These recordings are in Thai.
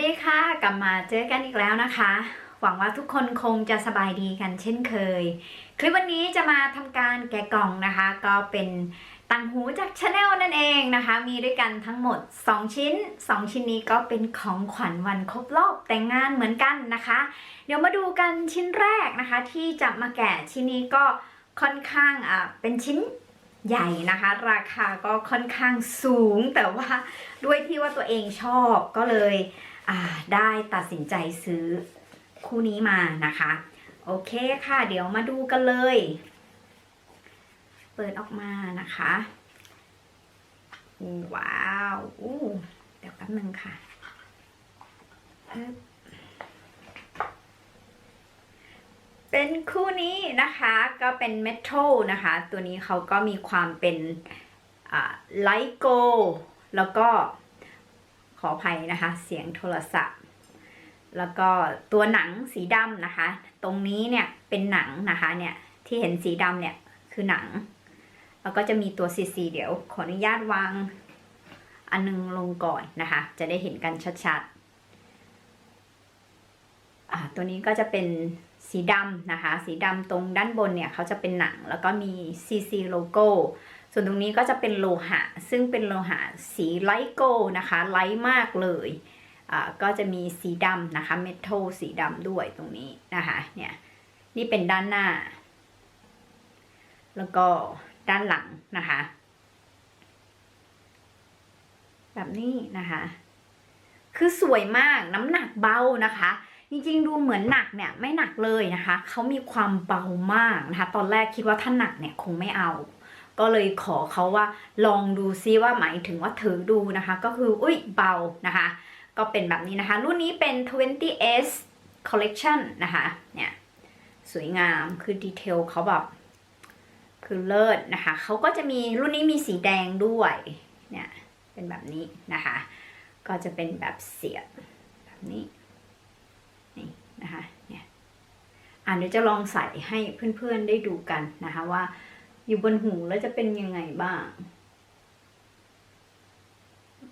ดีค่ะ กลับมาเจอกันอีกแล้วนะคะ หวังว่าทุกคนคงจะสบายดีกันเช่นเคย คลิปวันนี้จะมาทำการแกะกล่องนะคะ ก็เป็นตังหูจากชาแนลนั่นเองนะคะ มีด้วยกันทั้งหมด 2 ชิ้น 2 ชิ้นนี้ก็เป็นของขวัญวันครบรอบแต่งงานเหมือนกันนะคะ เดี๋ยวมาดูกันชิ้นแรกนะคะ ที่จะมาแกะชิ้นนี้ก็ค่อนข้างอะเป็นชิ้นใหญ่นะคะ ราคาก็ค่อนข้างสูงแต่ว่าด้วยที่ว่าตัวเองชอบก็เลย ได้ตัดสินใจซื้อคู่นี้มานะคะ โอเคค่ะ เดี๋ยวมาดูกันเลย เปิดออกมานะคะว้าวอู้เดี๋ยวแป๊บนึงค่ะเป็นคู่นี้นะคะก็เป็นเมทัลนะคะ ตัวนี้เขาก็มีความเป็นไลโกแล้วก็ ขออภัยนะคะ เสียงโทรศัพท์ แล้วก็ตัวหนังสีดำนะคะ ตรงนี้เนี่ยเป็นหนังนะคะเนี่ยที่เห็นสีดำเนี่ยคือหนัง แล้วก็จะมีตัวซีซีเดี๋ยว ขออนุญาตวาง อันนึงลงก่อนนะคะ จะได้เห็นกันชัดๆตัวนี้ก็จะเป็นสีดำนะคะ สีดำตรงด้านบนเนี่ยเขาจะเป็นหนัง แล้วก็มี CC โลโก้ ส่วนตรงนี้ก็จะเป็นโลหะ ซึ่งเป็นโลหะสีไลท์โกนะคะ ไลท์มากเลยก็จะมีสีดำนะคะ เมทัลสีดำด้วยตรงนี้นะคะเนี่ยนี่เป็นด้านหน้า แล้วก็ด้านหลังนะคะ แบบนี้นะคะ คือสวยมากน้ำหนักเบานะคะ จริงๆดูเหมือนหนักเนี่ยไม่หนักเลยนะคะ เขามีความเบามากนะคะ ตอนแรกคิดว่าถ้าหนักเนี่ยคงไม่เอา ก็เลยขอเขาว่าลองดูซิว่าหมายถึงว่าถือดูนะคะ ก็คืออุ้ยเบานะคะ ก็เป็นแบบนี้นะคะ รุ่นนี้เป็น 20s collection นะคะเนี่ยสวยงามคือดีเทลเขาแบบคือเลิศนะคะเขาก็จะมีรุ่นนี้มีสีแดงด้วยเนี่ยเป็นแบบนี้นะคะ ก็จะเป็นแบบเสียบแบบนี้นี่นะคะเนี่ยอ่าเดี๋ยวจะลองใส่ให้เพื่อนๆได้ดูกันนะคะว่า อยู่บนหูแล้วจะเป็นยังไงบ้าง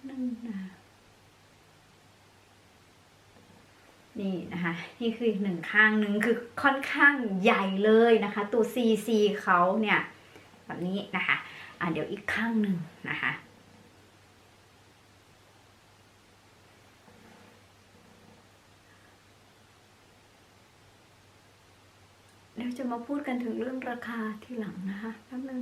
นั่นนะนี่นะคะ นี่คือหนึ่งข้างหนึ่งคือค่อนข้างใหญ่เลยนะคะ ตัว CC เขาเนี่ย แบบนี้นะคะ อ่าเดี๋ยวอีกข้างหนึ่งนะคะ เดี๋ยวจะมาพูดกันถึงเรื่องราคาที่หลังนะคะแป๊บนึง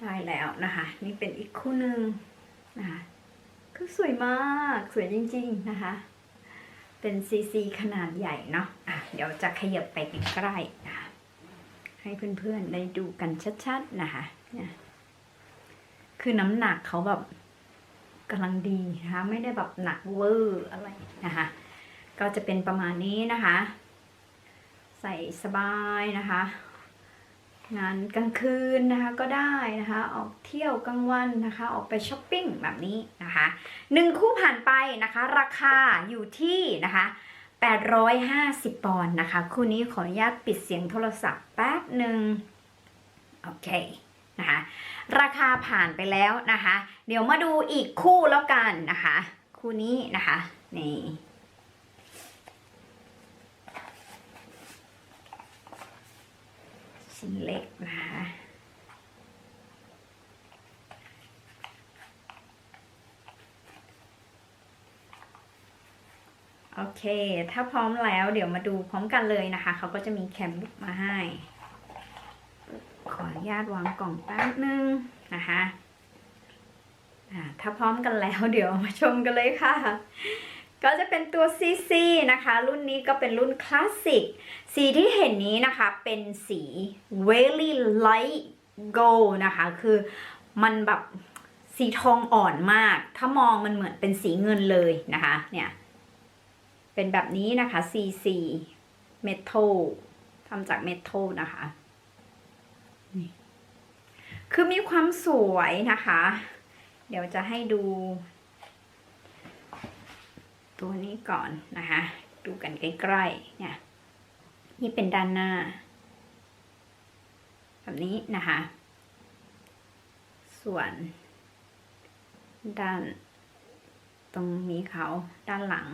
ได้แล้วนะคะ นี่เป็นอีกคู่หนึ่งนะคะคือสวยมากสวยจริง ๆ นะคะ เป็นซีซีขนาดใหญ่เนาะะเดี๋ยวจะขยับไปใกล้ๆนะคะ ให้เพื่อนๆได้ดูกันชัดๆนะคะเนี่ยคือน้ำหนักเขาแบบกำลังดีนะคะไม่ได้แบบหนักเวอร์อะไรนะคะ ก็จะเป็นประมาณนี้นะคะ ใส่สบายนะคะ งานกลางคืนนะคะก็ได้นะคะ ออกเที่ยวกลางวันนะคะ ออกไปช้อปปิ้งแบบนี้นะคะหนึ่งคู่ผ่านไปนะคะ ราคาอยู่ที่นะคะ 850 ปอนด์นะคะ คู่นี้ขออนุญาตปิดเสียงโทรศัพท์แป๊บหนึ่งโอเคนะคะราคาผ่านไปแล้วนะคะ เดี๋ยวมาดูอีกคู่แล้วกันนะคะ คู่นี้นะคะนี่ชิ้นเล็กนะคะ โอเค ถ้าพร้อมแล้วเดี๋ยวมาดูพร้อมกันเลยนะคะ เขาก็จะมีแคมบุ๊กมาให้ ขออนุญาตวางกล่องแป๊บนึงนะคะถ้าพร้อมกันแล้วเดี๋ยวมาชมกันเลยค่ะ ก็จะเป็นตัว CC นะคะ รุ่นนี้ก็เป็นรุ่นคลาสสิก สีที่เห็นนี้นะคะเป็นสี very light gold นะคะ คือมันแบบสีทองอ่อนมาก ถ้ามองมันเหมือนเป็นสีเงินเลยนะคะ เนี่ย เป็นแบบนี้นะคะ CC metal ทำจาก metal นะคะนี่คือมีความสวยนะคะ เดี๋ยวจะให้ดู ตัวนี้ก่อนนะคะ ดูกันใกล้ๆ เนี่ย นี่เป็นด้านหน้า แบบนี้นะคะ ส่วน ด้าน ตรงนี้เขาด้านหลัง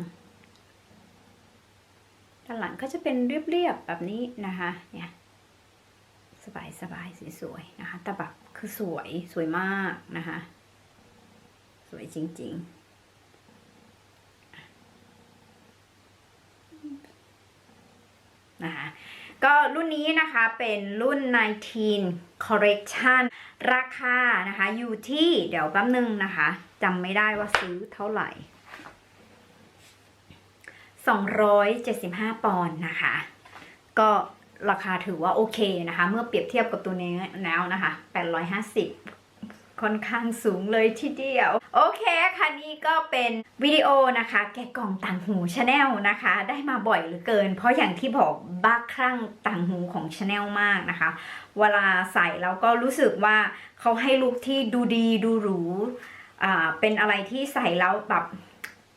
ด้านหลังก็จะเป็นเรียบๆแบบนี้นะคะเนี่ยสบายสบายๆสวยๆนะคะแต่แบบคือสวยสวยมากนะคะ สวยจริง ๆนะคะก็รุ่นนี้นะคะเป็นรุ่น 19 correction ราคานะคะอยู่ที่เดี๋ยวแป๊บนึงนะคะจำไม่ได้ว่าซื้อเท่าไหร่ 275 ปอนด์นะคะ ก็ราคาถือว่าโอเคนะคะ เมื่อเปรียบเทียบกับตัวนี้แล้วนะคะ 850 ค่อนข้างสูงเลยทีเดียว โอเคค่ะนี่ก็เป็นวิดีโอนะคะ แกะกล่องต่างหูชาแนลนะคะ ได้มาบ่อยเหลือเกิน เพราะอย่างที่บอกบ้าคลั่งต่างหูของชาแนลมากนะคะ เวลาใส่แล้วก็รู้สึกว่าเขาให้ลุคที่ดูดีดูหรู อ่าเป็นอะไรที่ใส่แล้วแบบ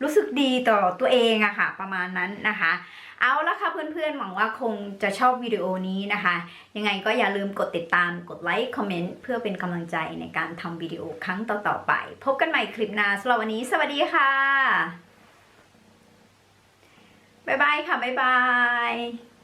รู้สึกดีต่อตัวเองอะค่ะ ประมาณนั้นนะคะ เอาละค่ะเพื่อนๆหวังว่าคงจะชอบวิดีโอนี้นะคะ ยังไงก็อย่าลืมกดติดตามกดไลค์คอมเมนต์เพื่อเป็นกำลังใจในการทำวิดีโอครั้งต่อๆไป พบกันใหม่คลิปหน้าสำหรับวันนี้ สวัสดีค่ะบ๊ายบายค่ะบ๊ายบาย